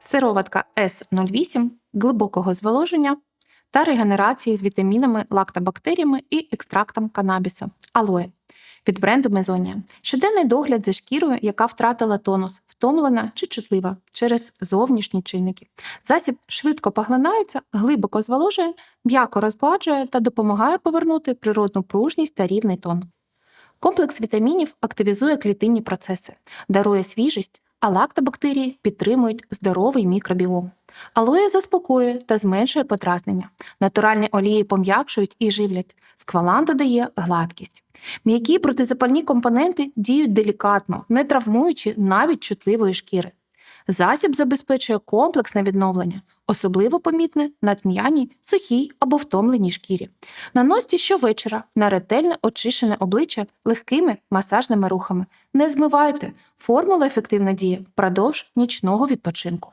сироватка С08 глибокого зволоження та регенерації з вітамінами, лактобактеріями і екстрактом канабіса алоє від бренду Мезонія. Щоденний догляд за шкірою, яка втратила тонус, втомлена чи чутлива через зовнішні чинники. Засіб швидко поглинається, глибоко зволожує, м'яко розгладжує та допомагає повернути природну пружність та рівний тон. Комплекс вітамінів активізує клітинні процеси, дарує свіжість, а лактобактерії підтримують здоровий мікробіом. Алоє заспокоює та зменшує потраснення. Натуральні олії пом'якшують і живлять. Сквалан додає гладкість. М'які протизапальні компоненти діють делікатно, не травмуючи навіть чутливої шкіри. Засіб забезпечує комплексне відновлення, особливо помітне на тм'яній, сухій або втомленій шкірі. Наносьте щовечора на ретельне очищене обличчя легкими масажними рухами. Не змивайте, формула ефективно діє впродовж нічного відпочинку.